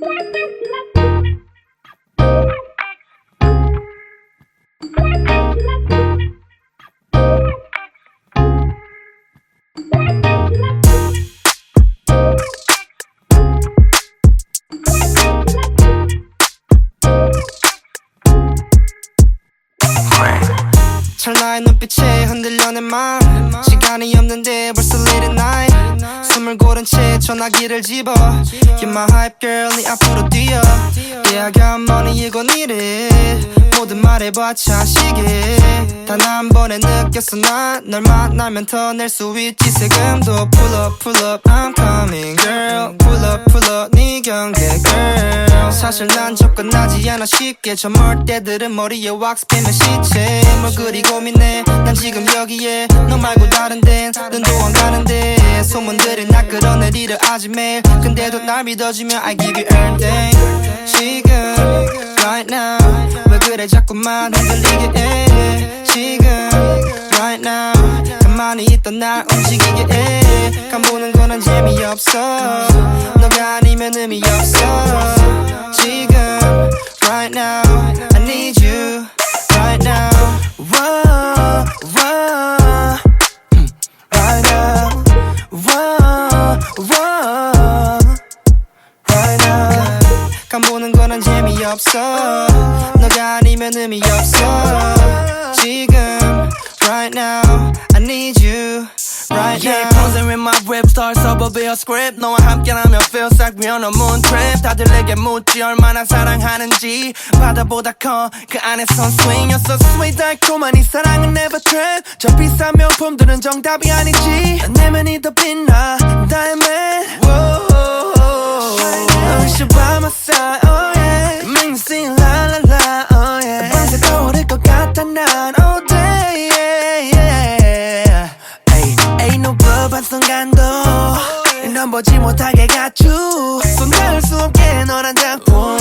What 전화기를 집어 You're my hype girl 네 앞으로 뛰어 Yeah I got money 이건 이래 모든 말해봐차 시계 단 한 번에 느꼈어 난 널 만나면 더 낼 수 있지 세금도 Pull up pull up I'm coming girl Pull up pull up 네 경계 girl 사실 난 접근하지 않아. 쉽게 저 멀 때들은 머리에 왁스 피면 시체 뭘 그리 고민해. 난 지금 여기에 너 말고 다른 데는 눈도 안 가는데. 소문들이 나 끌어내리려 하지 매일 근데도 날 믿어주면 I give you everything. 지금 right now 왜 그래 자꾸만 흔들리게 해? 지금 right now 가만히 있던 날 움직이게 해. 간보는 거는 재미없어. 너가 아니면 의미 없어 지금 right now I need you right now whoa. 음, right now Whoa, whoa. right now 간보는 거는 재미없어 너가 아니면 의미 없어 지금 right now I need you right now my whip, start suburb your script. 너와 함께라면 feels like we on a moon trip. 다들 내게 묻지 얼마나 사랑하는지. 바다보다 커, 그 안에선 swing. You're so sweet, 달콤한 이 사랑은 never trip. 저 비싼 명품들은 정답이 아니지. 내면이 더 빛나, diamond. Whoa, 너 있어 by my side, oh yeah. Make me sing la la la, oh yeah. 밤새 떠오를 것 같아 난 순간도 넌 보지 못하게 가주 손 닿을 수 없게 너란 작품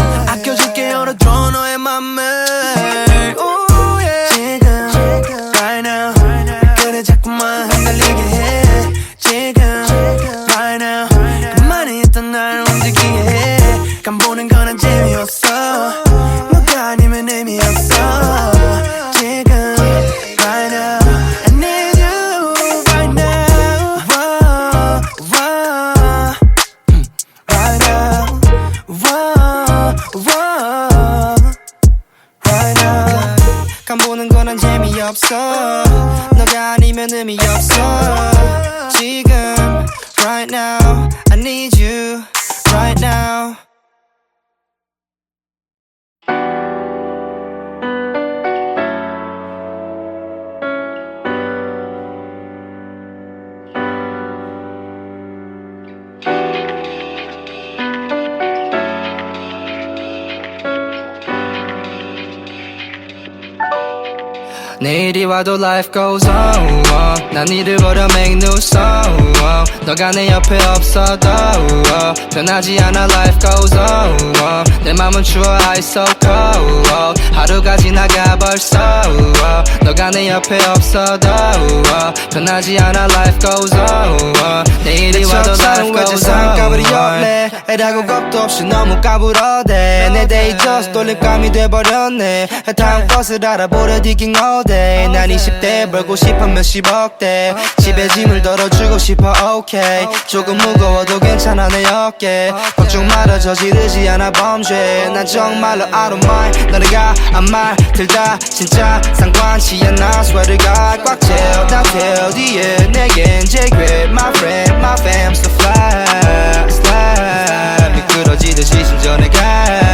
와도 life goes on oh. 난 이를 버려 make new song oh. 너가 내 옆에 없어도 oh. 변하지 않아 life goes on oh. 내 맘은 추워 ice so cold oh. 하루가 지나가 벌써 oh. 너가 내 옆에 없어도 oh. 변하지 않아 life goes on oh. 내일이 와도 life goes on 까불이었네 애라고 겁도 없이 너무 까불어대 내 데이터스 돌림감이 돼버렸네 다음 것을 알아보려 digging all day 난 20대 벌고 싶어 몇십억 대. 집에 짐을 덜어주고 싶어 okay 조금 무거워도 괜찮아 내 어깨. 걱정 말아 저지르지 않아 범죄. 난 정말로 I don't mind. 너네가 한말 들다 진짜 상관치 않아. God 꽉 채워 다 태워 뒤에 내겐 제괴 my friend my fam so fly slide 미끄러지듯이 심전에 가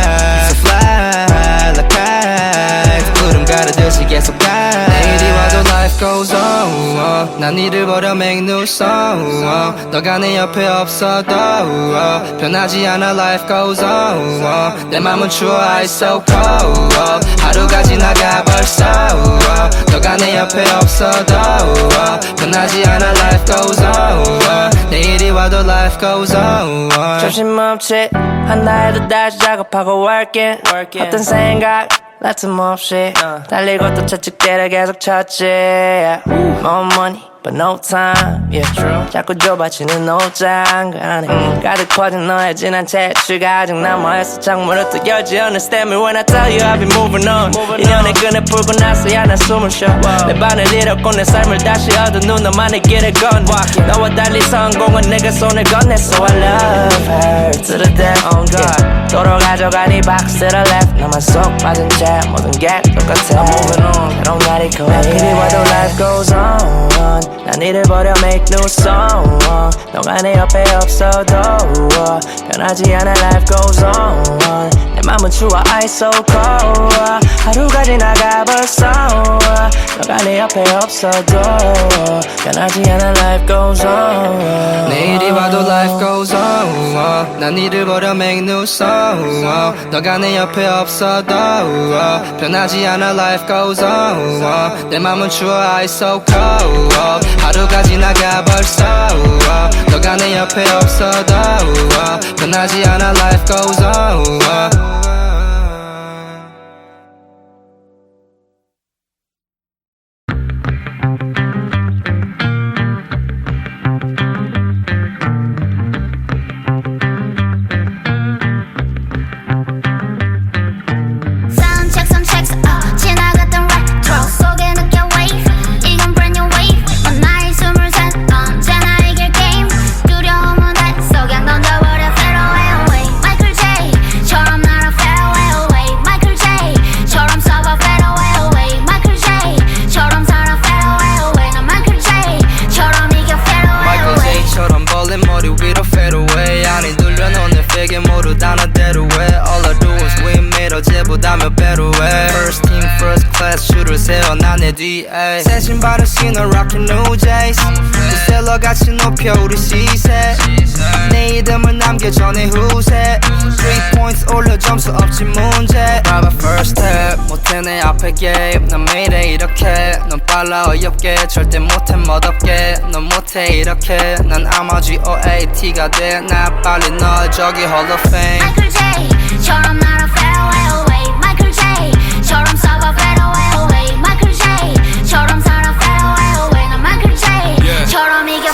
life goes on oh. 난 이를 버려 make new song oh. 너가 내 옆에 없어도 oh. 변하지 않아 life goes on oh. 내 맘은 추워 ice so cold oh. 하루가 지나가 벌써 oh. 너가 내 옆에 없어도 oh. 변하지 않아 life goes on oh. 내일이 와도 life goes on oh. 정신없이 한다 해도 다시 작업하고 working 어떤 생각 나틈없이 달리고 또 채찍대를 계속 쳤지. More money but no time. Yeah. 자꾸 좁아지는 옷장 안에 가득 퍼진 너의 진한 채취가 아직 남아있어. 창문을 또 열지 Understand me when I tell you I've been moving on 인연의 끈을 풀고 나서야 난 숨을 쉬어. 내 반을 잃었고 내 삶을 다시 얻은 너만의 길을 건. 너와 달리 성공은 내가 손을 건넸어. I love her to the death. Oh God. 도로 가져가니 박스를 left. 나만 쏙 빠진 채 모든 게 똑같아. I'm moving on. 새로운 날이 거야 이리 와도 life goes on 난 이를 버려 make new song 너가 내 옆에 없어도 변하지 않아 life goes on 내 맘은 추워. ice so cold. 하루가 지나가 벌써 너가 내 옆에 없어도 변하지 않아. Life goes on. 내일이 와도 life goes on. 난 이를 버려 make new song. 너가 내 옆에 없어도 변하지 않아. Life goes on. 내 맘은 추워. ice so cold. 하루가 지나가 벌써 너가 내 옆에 없어도 변하지 않아. Life goes on love. 세워 난내 뒤에. 새 신발을 신어 rockin' new J's 셀러 같이 높여 우리 시세. 내 이름을 남겨줘 내 후세. Three points 올려 점수 없지 문제. A first step 못해 내 앞에 game. 난 매일에 이렇게. 넌 빨라 어이없게 절대 못해 멋없게. 넌 못해 이렇게. 난 아마 G-O-A-T가 돼나 빨리 널 저기 Hall of Fame. Michael J처럼 날아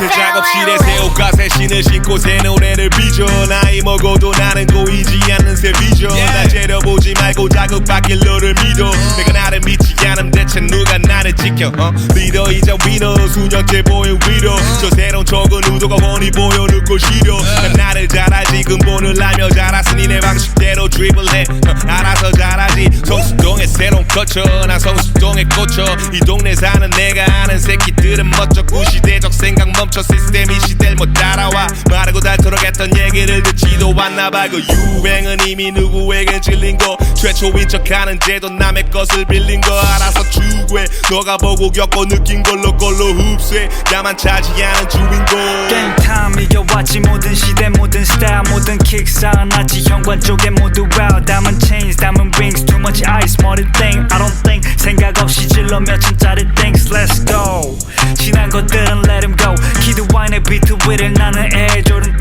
Away 작업실에 away 새 옷과 새 신을 신고 새 노래를 빚어. 나이 먹어도 나는 보이지 않는 새 비전. 나 재려보지 말고 자극받길 너를 믿어. 내가 나를 믿지 않음 대체 누가 나 를 지켜 어? 리더이자 위너 수년째 보인 위로. 저 새로운 적은 의도가 훤히 보여. 늦고 시려. 난 나를 잘 알지. 근본을 알며 자랐으니 내 방식대로 드리블해. 어, 알아서 잘하지. 성수동의 새로운 거쳐 난 성수동에 꽂혀 이 동네 사는 내가 아는 새끼들은 멋져. 구시대적 생각 멈춰. 시스템이 시대를 못 따라와. 마르고 닳도록 했던 얘기를 듣지도 않나봐. 그 유행은 이미 누구에게 질린 거. 최초인 척하는 제도 남의 것을 빌린 거. 알아서 추구해 너가 보고 겪고 느낀 걸로 걸로 흡수해. 나만 차지하는 주인공. 게임 타임 이겨왔지 모든 시대 모든 스타일 모든 킥 쌓아놨지. 현관 쪽에 모두 wow 담은 chains 담은 rings too much ice 머리 thing I don't think 생각 없이 질러 몇천짜리 things let's go. 지난 것들은 let him go. 키드 와인의 비트 위를 나는 flow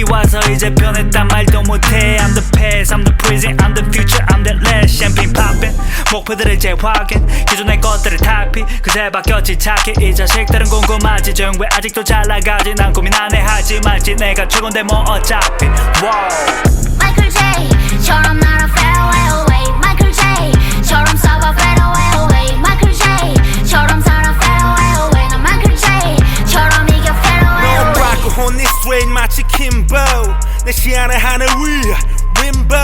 높이 와서 이제 변했단 말도 못해 I'm the past I'm the present I'm the future I'm the last champagne poppin' 목표들을 재확인 기존의 것들을 탈피 그새 바뀌었지 착해 이 자식들은 궁금하지 정 왜 아직도 잘 나가지 난 고민 안해 하지 말지 내가 최고인데 뭐 어차피 wow. Michael J처럼 날아 fade away Michael J처럼 마치 김보 내 시야는 하늘 위 림보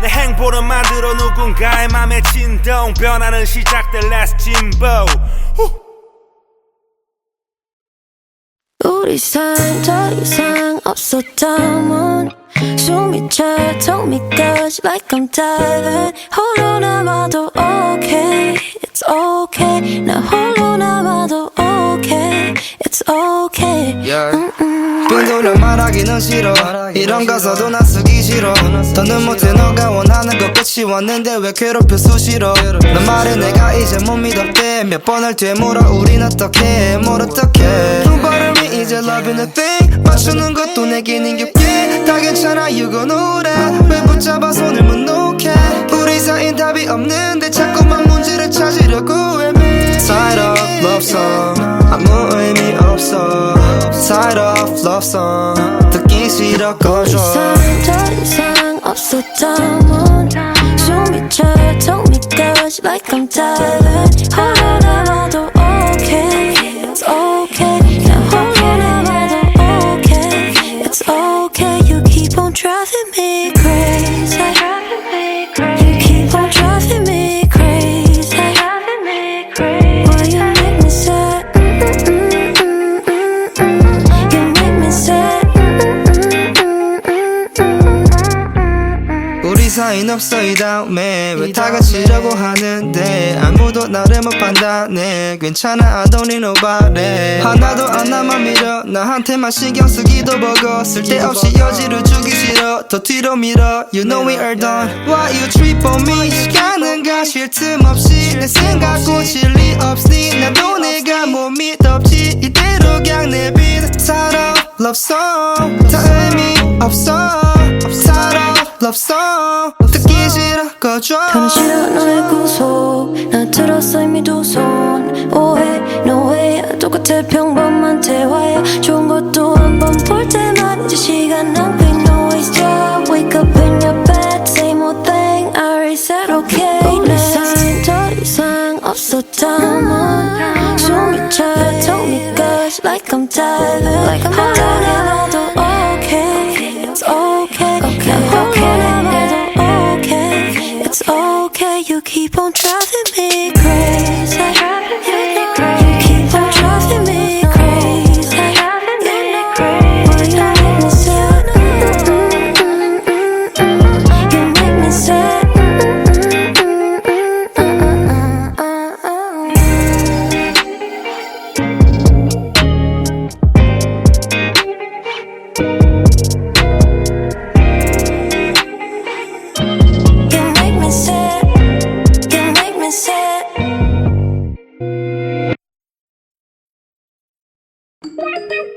내 행보를 만들어 누군가의 맘에 진동 변하는 시작들 Let's 진보 후. 우리 삶더 이상 없었다면 숨이 차턱 밑까지 like I'm diving. 홀로 남아도 okay It's okay. 나 홀로 남아도 okay It's okay. Yeah. 빈 돌려 말하기는 싫어. 이런 가사도 나 쓰기 싫어. 더는 못해 너가 원하는 것 끝이 왔는데 왜 괴롭혀 수시로? 넌 말해 내가 이제 못 믿었대. 몇 번을 되물어 우린 어떡해 뭘두 발음이 이제 loving thing. 맞추는 것도 내겐 힘겹게. 다 괜찮아 know that 왜 붙잡아 손을 못 놓게 우리 사이엔 답이 없는데 자꾸만 문제를 찾으려고 애매 Side of love song 싫어 꺼줘 이상 더 이상 없었다면 숨이 차 Told me gosh like I'm diving 못 판단해 괜찮아 I don't need nobody. 하나도 안 남아 밀어 나한테만 신경 쓰기도 버거 쓸데없이 여지를 주기 싫어. 더 뒤로 밀어 You know we are done. Why you trip on me? 시간은 가쉴틈 없이. 내 생각 고칠 리 없으니 나도 내가 못 믿었지. 이대로 그냥 내빈 살아 love song. 다 의미 없어 살아 love song. 듣기 싫어 꺼줘 변화 싫어 너의 구속 나 들었어 이미 두손 오해 no way 똑같아 평범한 대화야 좋은 것도 한 번 볼 때만 이제 시간 낭비 no waste job wake up in your bed same old thing I already said okay 우리 사이 더 이상 없었다면 숨이 차 told me gosh like I'm diving 홀로 남 찰나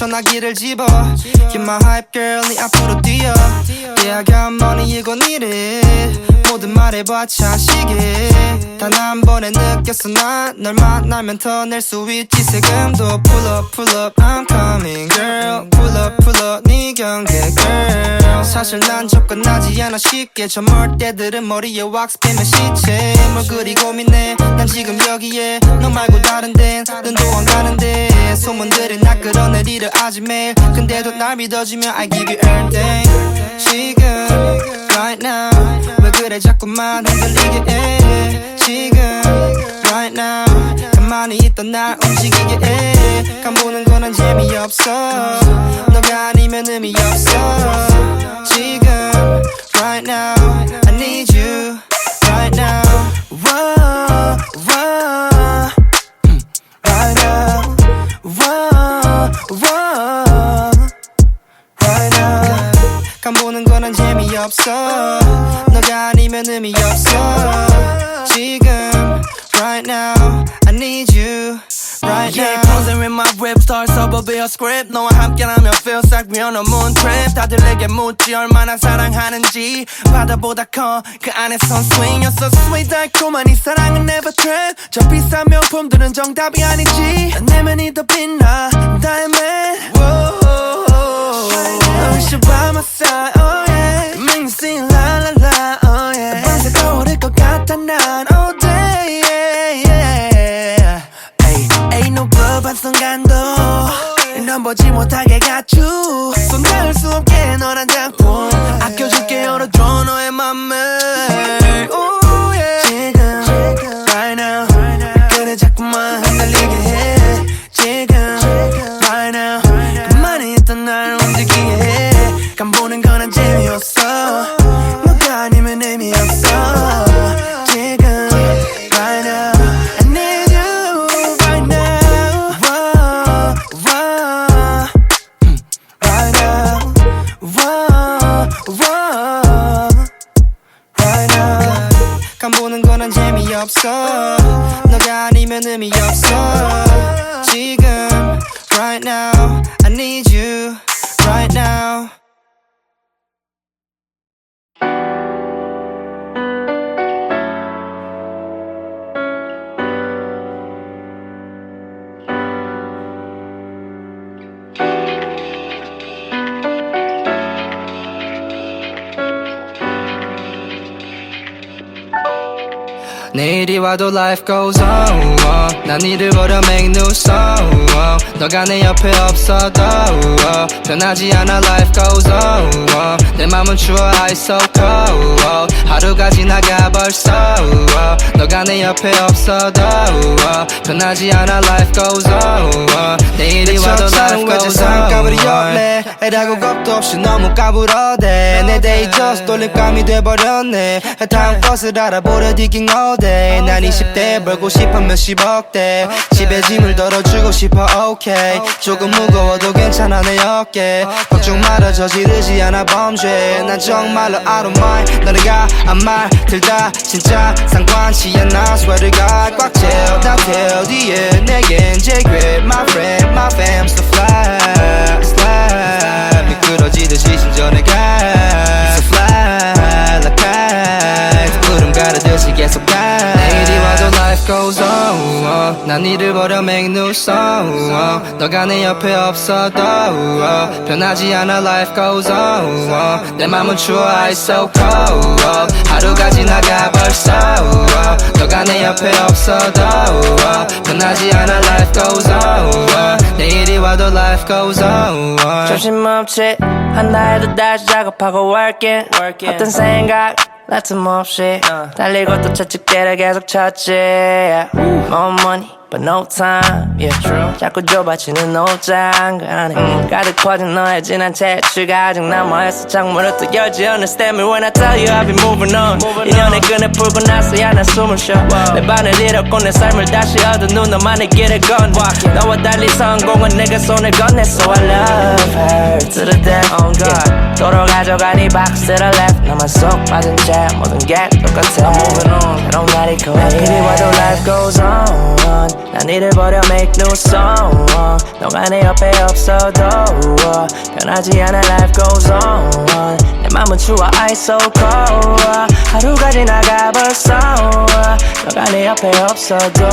전화기를 집어 You're my hype girl 네 앞으로 뛰어 Yeah I got money 이건 이래 모든 말해봐차 시계 단 한 번에 느꼈어 난널 만나면 더 낼 수 있지 세금도 pull up pull up I'm coming girl pull up pull up 네 경계 girl 사실 난 접근하지 않아. 쉽게 저 멀 때들은 머리에 왁스 빼면 시체. 뭘 그리 고민해? 난 지금 여기에. 너 말고 다른 데는 눈도 안 가는데. 소문들이 나 끌어내리려 하지 매일 근데도 날 믿어주면 I give you everything. 지금 right now 왜 그래 자꾸만 흔들리게 해? 지금 right now 가만히 있던 날 움직이게 해. 간보는 거는 재미없어. 너가 아니면 의미 없어 지금 right now I need you right now Whoa, whoa, mm, right now Whoa, whoa, right now 간보는 거는 재미없어 너가 아니면 의미 없어 지금 right now I need you right Over be a script 너와 함께라면 we on a moon trip 다들 내게 묻지 얼마나 사랑하는지 바다보다 커 그 안에선 swing You're so sweet 달콤한 이 사랑은 never trip 저 비싼 명품들은 정답이 아니지 난 내면이 더 빛나 Whoa, Oh, should by my side, oh yeah Make me sing la la la, oh yeah 밤새 떠오를 것 같아 난 순간도 넌 보지 못하게 가주 손 닿을 수 없게 넌한 장품 아껴줄게 내일이 와도 life goes on uh. 난 이를 버려 make new song uh. 너가 내 옆에 없어도 uh. 변하지 않아 life goes on uh. 내 맘은 추워 ice so cold 하루가 지나가 벌써 uh. 너가 내 옆에 없어도 uh. 변하지 않아 life goes on uh. 내일이 와도 life 왜 goes 세상 까불이 on 없네 애라고 겁도 없이 너무 까불어대 내 데이터스 돌림감이 돼버렸네 다음 것을 알아보려 digging all day 난 20대 벌고 싶어 몇십억 대. 집에 짐을 덜어주고 싶어 okay 조금 무거워도 괜찮아 내 어깨 걱정 말아 저지르지 않아 범죄. 난 정말로 I don't mind. 너네가 한말 들다 진짜 상관치 않아. swear to God 꽉 채워 다 태워 뒤에 내겐 great my friend my fam. So fly slide 미끄러지듯이 신전에 가 goes on uh. 난 이를 버려 make new song uh. 너가 내 옆에 없어도 uh. 변하지 않아 life goes on uh. 내 맘은 추워 ice so cold uh. 하루가 지나가 벌써 uh. 너가 내 옆에 없어도 uh. 변하지 않아 life goes on uh. 내일이 와도 life goes on uh. 조심없이 한다 해도 다시 작업하고 working, 어떤 생각 나 틈없이 달리고 또 채찍대를 계속 찾지. More money but no time yeah. 자꾸 좁아지는 옷장 그 안에 가득 퍼진 너의 진한 채취가 아직 남아있어. 창문을 또 열지 Understand me when I tell you I've been moving on. 인연의 끈을 풀고 나서야 난 숨을 쉬어내 반을 잃었고 내 삶을 다시 얻은 눈 너만의 길을 건. 너와 달리 성공은 내가 손을 건네. So I love her to the death. Oh God. 도로 가져간 이 박스를 left. 나만 쏙 빠진 채 모든 게 똑같아. I'm moving on. 그런 날이 거의 이리 와도 life goes on 난 이를 버려 make new song 너가 내 옆에 없어도 변하지 않아 life goes on 내 맘은 추워 ice so cold 하루가 지나가 벌써 너가 내 옆에 없어도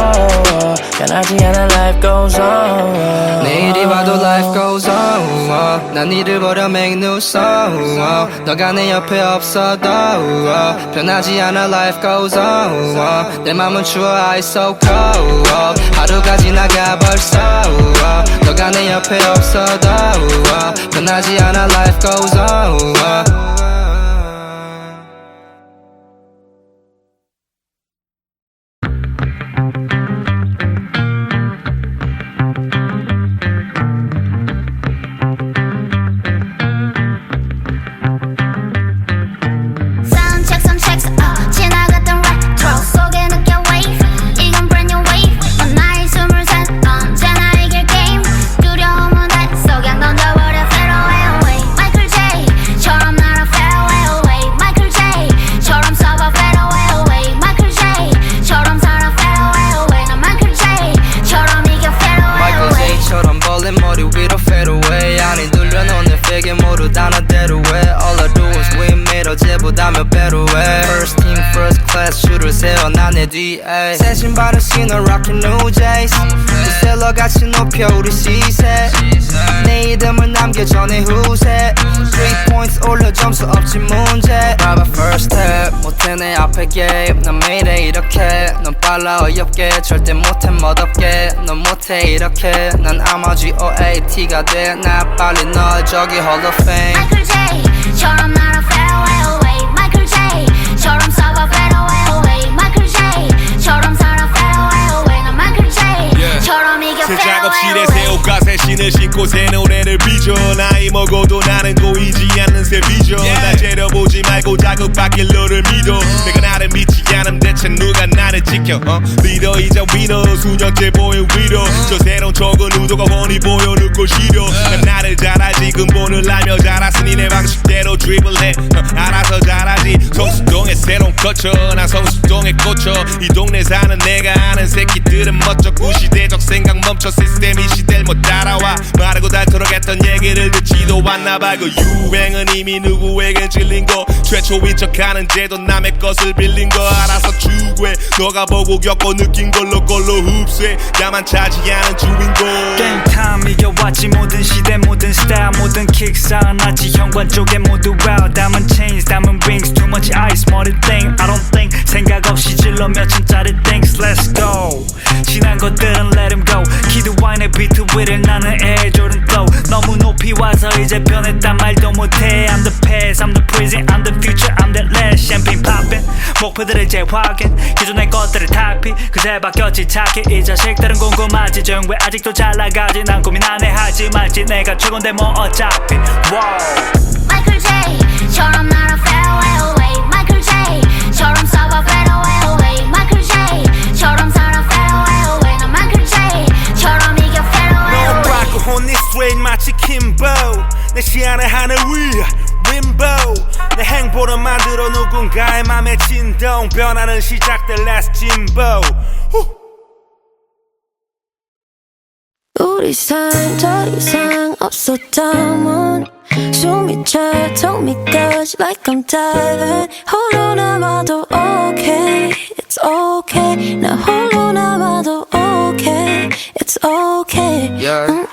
변하지 않아 life goes on 내일이 와도 life goes on uh. 난 이를 버려 make new song uh. 너가 내 옆에 없어도 uh. 변하지 않아 life goes on uh. 내 맘은 추워 ice so cold 하루가 지나가 벌써 uh. 너가 내 옆에 없어도 uh. 변하지 않아 life goes on 내 뒤에 새 신발을 신어 rockin' new J's 셀러 같이 높여 우리 시세. 내 이름을 남겨줘 내 후세. Three points 올려 점수 없지 문제. 봐봐 first step. 못해 내 앞에 game. 난 매일에 이렇게. 넌 빨라 어이없게. 절대 못해 멋없게. 넌 못해 이렇게. 난 아마 G-O-A-T가 돼나 빨리 널 저기 Hall of Fame. Michael J처럼 날아 작업실에 away 새 옷과 새 신을 신고 새 노래를 빚어. 나이 먹어도 나는 보이지 않는 새 비전. 나 째려보지 말고 자극받길 너를 믿어. 내가 나를 믿지 않음 대체 누가 나를 지켜 어? 리더이자 위너 수년째 보인 위로. 저 새로운 촉은 우도가 훤히 보여 눈꼴 시려 난 나를 잘 알지. 근본을 알며 자랐으니 내 방식대로 드리블해. 어, 알아서 잘하지. 성수동의 새로운 거쳐 난 성수동에 꽂혀 이 동네 사는 내가 아는 새끼들은 멋져. 구시대적 생각 멈춰 시스템 이 시대를 못 따라와. 마르고 닳도록 했던 얘기를 듣지도 않나 봐. 그 유행은 이미 누구에겐 질린 거. 최초 인 척하는 제도 남의 것을 빌린 거. 알아서 추구해. 너가 보고 겪고 느낀 걸로 걸로 흡수해. 야만 차지하는 주인공. 게임 타임 이겨왔지 모든 시대 모든 스타일 모든 킥 쌓아놨지. 현관 쪽에 모두 wow 담은 chains 담은 rings too much ice thing I don't think 생각 없이 질러 몇 천짜리 things let's go. 지난 것들은 위를 나는 Jordan flow. 너무 높이 와서 이제 변했단 말도 못해. I'm the past I'm the present I'm the future I'm the last. Champagne popping 목표들을 재확인 기존의 것들을 탈피 그새 바뀌었지 착해 이 자식들은 궁금하지 정 왜 아직도 잘 나가지? 난 고민 안 해 하지 말지. 내가 최고인데 뭐 어차피. Wow. 마이클 제이처럼 날아 fade away away. 마이클 제이처럼 써봐 fade away. Away 마 넌 away 락고 혼니 스트레인 마치 킴보 내 시야는 하늘 위 림보 내 행보를 만들어 누군가의 맘에 진동. 변하는 시작들 Let's 진보 후. 우리 사이 더 이상 없었다면 숨이 차 Told me gosh like I'm diving. 홀로 남아도 okay It's okay. 나 홀로 남아도 okay It's okay. Yeah.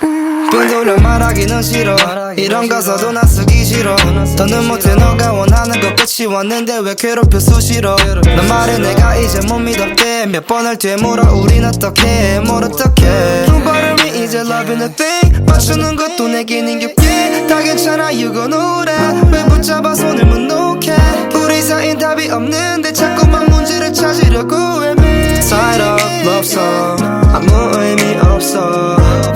빈소리 말하기는 싫어. 이런 가사도 나 쓰기 싫어. 더는 못해 너가 원하는 것 끝이 왔는데 왜 괴롭혀 수시로? 넌 말해 내가 이제 못 믿었대. 몇 번을 되물어 우린 어떻게? 뭘 어떻게? 두 발음이 이제 loving a thing. 맞추는 것도 내겐 힘겹게. 다 괜찮아 know that 왜 붙잡아 손을 못 놓게 우리 사이엔 답이 없는데 자꾸만 문제를 찾으려고 애매 Side of love song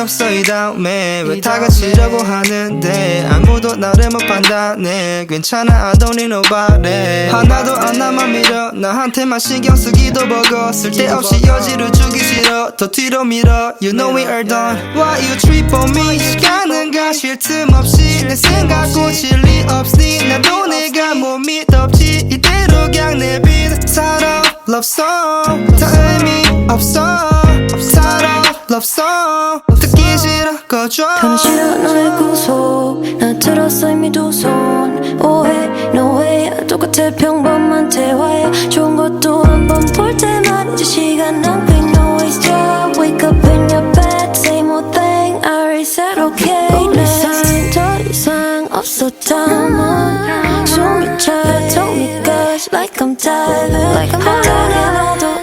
없어 이 다음에 왜 다 같이려고 하는데 아무도 나를 못 판단해 괜찮아 I don't need nobody. 하나도 안 남아 밀어. 나한테만 신경 쓰기도 버거 쓸데없이 여지를 주기 싫어. 더 뒤로 밀어. You know we are done. Why you trip on me? 시간은 가쉴틈 없이. 내 생각 고칠 리 없으니 나도 내가 못 믿었지? 이대로 그냥 내빈 살아 Love song. 다 의미 없어. 살아 Love song 더는 싫어 너의 구속 나 들었어 이미 두손 오해 no way 똑같아 평범한 대화야 좋은 것도 한 번 볼 때만 이제 시간 낭비 no waste job wake up in your bed same old thing I already said okay 우리 사이 더 이상 없었다면 숨이 차 Told me gosh like I'm diving 홀로 남아도